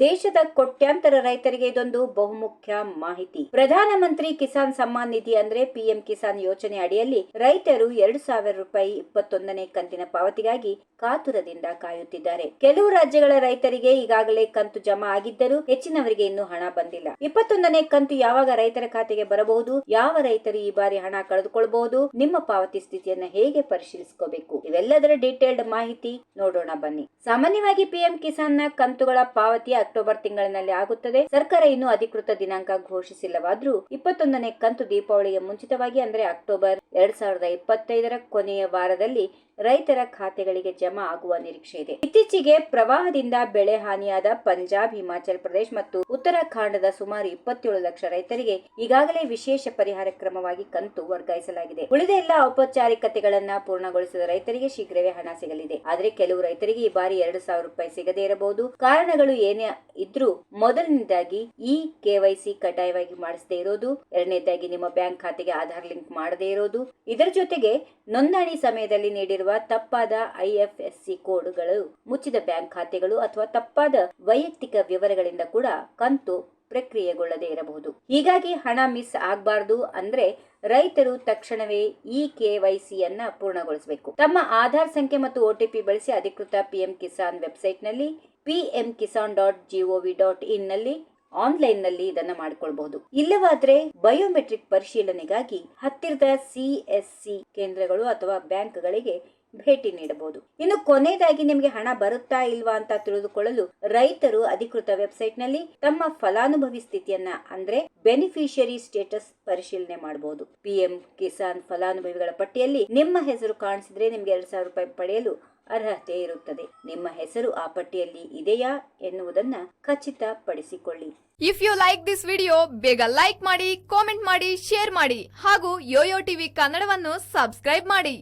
ದೇಶದ ಕೋಟ್ಯಾಂತರ ರೈತರಿಗೆ ಇದೊಂದು ಬಹುಮುಖ್ಯ ಮಾಹಿತಿ. ಪ್ರಧಾನಮಂತ್ರಿ ಕಿಸಾನ್ ಸಮ್ಮಾನ್ ನಿಧಿ ಅಂದ್ರೆ ಪಿಎಂ ಕಿಸಾನ್ ಯೋಜನೆ ಅಡಿಯಲ್ಲಿ ರೈತರು ಎರಡು ಸಾವಿರ ರೂಪಾಯಿ ಇಪ್ಪತ್ತೊಂದನೇ ಕಂತಿನ ಪಾವತಿಗಾಗಿ ಕಾತುರದಿಂದ ಕಾಯುತ್ತಿದ್ದಾರೆ. ಕೆಲವು ರಾಜ್ಯಗಳ ರೈತರಿಗೆ ಈಗಾಗಲೇ ಕಂತು ಜಮಾ ಆಗಿದ್ದರೂ ಹೆಚ್ಚಿನವರಿಗೆ ಇನ್ನೂ ಹಣ ಬಂದಿಲ್ಲ. ಇಪ್ಪತ್ತೊಂದನೇ ಕಂತು ಯಾವಾಗ ರೈತರ ಖಾತೆಗೆ ಬರಬಹುದು? ಯಾವ ರೈತರು ಈ ಬಾರಿ ಹಣ ಕಳೆದುಕೊಳ್ಳಬಹುದು ನಿಮ್ಮ ಪಾವತಿ ಸ್ಥಿತಿಯನ್ನ ಹೇಗೆ ಪರಿಶೀಲಿಸಿಕೋಬೇಕು? ಇವೆಲ್ಲದರ ಡೀಟೇಲ್ಡ್ ಮಾಹಿತಿ ನೋಡೋಣ ಬನ್ನಿ. ಸಾಮಾನ್ಯವಾಗಿ ಪಿಎಂ ಕಿಸಾನ್ನ ಕಂತುಗಳ ಪಾವತಿ ಅಕ್ಟೋಬರ್ ತಿಂಗಳಿನಲ್ಲಿ ಆಗುತ್ತದೆ. ಸರ್ಕಾರ ಇನ್ನೂ ಅಧಿಕೃತ ದಿನಾಂಕ ಘೋಷಿಸಿಲ್ಲವಾದ್ರೂ ಇಪ್ಪತ್ತೊಂದನೇ ಕಂತು ದೀಪಾವಳಿಗೆ ಮುಂಚಿತವಾಗಿ ಅಂದ್ರೆ ಅಕ್ಟೋಬರ್ ಎರಡ್ ಸಾವಿರದ ಇಪ್ಪತ್ತೈದರ ಕೊನೆಯ ವಾರದಲ್ಲಿ ರೈತರ ಖಾತೆಗಳಿಗೆ ಜಮಾ ಆಗುವ ನಿರೀಕ್ಷೆ ಇದೆ. ಇತ್ತೀಚೆಗೆ ಪ್ರವಾಹದಿಂದ ಬೆಳೆ ಹಾನಿಯಾದ ಪಂಜಾಬ್, ಹಿಮಾಚಲ ಪ್ರದೇಶ ಮತ್ತು ಉತ್ತರಾಖಂಡದ ಸುಮಾರು ಇಪ್ಪತ್ತೇಳು ಲಕ್ಷ ರೈತರಿಗೆ ಈಗಾಗಲೇ ವಿಶೇಷ ಪರಿಹಾರ ಕ್ರಮವಾಗಿ ಕಂತು ವರ್ಗಾಯಿಸಲಾಗಿದೆ. ಉಳಿದ ಎಲ್ಲ ಔಪಚಾರಿಕತೆಗಳನ್ನ ಪೂರ್ಣಗೊಳಿಸಿದ ರೈತರಿಗೆ ಶೀಘ್ರವೇ ಹಣ ಸಿಗಲಿದೆ. ಆದರೆ ಕೆಲವು ರೈತರಿಗೆ ಈ ಬಾರಿ ಎರಡು ಸಾವಿರ ರೂಪಾಯಿ ಸಿಗದೇ ಇರಬಹುದು. ಕಾರಣಗಳು ಏನೇ ಇದ್ರೂ ಮೊದಲನೇದಾಗಿ ಈ ಕೆವೈಸಿ ಕಡ್ಡಾಯವಾಗಿ ಮಾಡಿಸದೇ ಇರೋದು. ಎರಡನೇದಾಗಿ ನಿಮ್ಮ ಬ್ಯಾಂಕ್ ಖಾತೆಗೆ ಆಧಾರ್ ಲಿಂಕ್ ಮಾಡದೇ ಇರೋದು. ಇದರ ಜೊತೆಗೆ ನೋಂದಣಿ ಸಮಯದಲ್ಲಿ ನೀಡಿರುವ ತಪ್ಪಾದ ಐಎಫ್ಎಸ್ಸಿ ಕೋಡ್ಗಳು, ಮುಚ್ಚಿದ ಬ್ಯಾಂಕ್ ಖಾತೆಗಳು ಅಥವಾ ತಪ್ಪಾದ ವೈಯಕ್ತಿಕ ವಿವರಗಳಿಂದ ಕೂಡ ಕಂತು ಪ್ರಕ್ರಿಯೆಗೊಳ್ಳದೇ ಇರಬಹುದು. ಹೀಗಾಗಿ ಹಣ ಮಿಸ್ ಆಗಬಾರದು ಅಂದ್ರೆ ರೈತರು ತಕ್ಷಣವೇ ಈ ಕೆವೈಸಿಯನ್ನ ಪೂರ್ಣಗೊಳಿಸಬೇಕು. ತಮ್ಮ ಆಧಾರ್ ಸಂಖ್ಯೆ ಮತ್ತು ಒಟಿಪಿ ಬಳಸಿ ಅಧಿಕೃತ ಪಿಎಂ ಕಿಸಾನ್ ವೆಬ್ಸೈಟ್ನಲ್ಲಿ PM Kisan dot GOV dot ಇನ್ನಲ್ಲಿ ಆನ್ಲೈನ್ನಲ್ಲಿ ಇದನ್ನ ಮಾಡಿಕೊಳ್ಬಹುದು. ಇಲ್ಲವಾದ್ರೆ ಬಯೋಮೆಟ್ರಿಕ್ ಪರಿಶೀಲನೆಗಾಗಿ ಹತ್ತಿರದ ಸಿ ಕೇಂದ್ರಗಳು ಅಥವಾ ಬ್ಯಾಂಕ್ಗಳಿಗೆ ಭೇಟಿ ನೀಡಬಹುದು. ಇನ್ನು ಕೊನೆಯದಾಗಿ ನಿಮಗೆ ಹಣ ಬರುತ್ತಾ ಇಲ್ವಾ ಅಂತ ತಿಳಿದುಕೊಳ್ಳಲು ರೈತರು ಅಧಿಕೃತ ವೆಬ್ಸೈಟ್ನಲ್ಲಿ ತಮ್ಮ ಫಲಾನುಭವಿ ಸ್ಥಿತಿಯನ್ನ, ಅಂದ್ರೆ ಬೆನಿಫಿಷಿಯರಿ ಸ್ಟೇಟಸ್ ಪರಿಶೀಲನೆ ಮಾಡಬಹುದು ಪಿಎಂ ಕಿಸಾನ್ ಫಲಾನುಭವಿಗಳ ಪಟ್ಟಿಯಲ್ಲಿ ನಿಮ್ಮ ಹೆಸರು ಕಾಣಿಸಿದ್ರೆ ನಿಮ್ಗೆ ಎರಡ್ ಸಾವಿರ ರೂಪಾಯಿ ಪಡೆಯಲು ಅರ್ಹತೆ ಇರುತ್ತದೆ. ನಿಮ್ಮ ಹೆಸರು ಆ ಪಟ್ಟಿಯಲ್ಲಿ ಇದೆಯಾ ಎನ್ನುವುದನ್ನ ಖಚಿತಪಡಿಸಿಕೊಳ್ಳಿ. If you like this video ಬೇಗ ಲೈಕ್ ಮಾಡಿ ಕಾಮೆಂಟ್ ಮಾಡಿ ಶೇರ್ ಮಾಡಿ ಹಾಗೂ ಯೋಯೋ ಟಿವಿ ಕನ್ನಡವನ್ನು ಸಬ್ಸ್ಕ್ರೈಬ್ ಮಾಡಿ.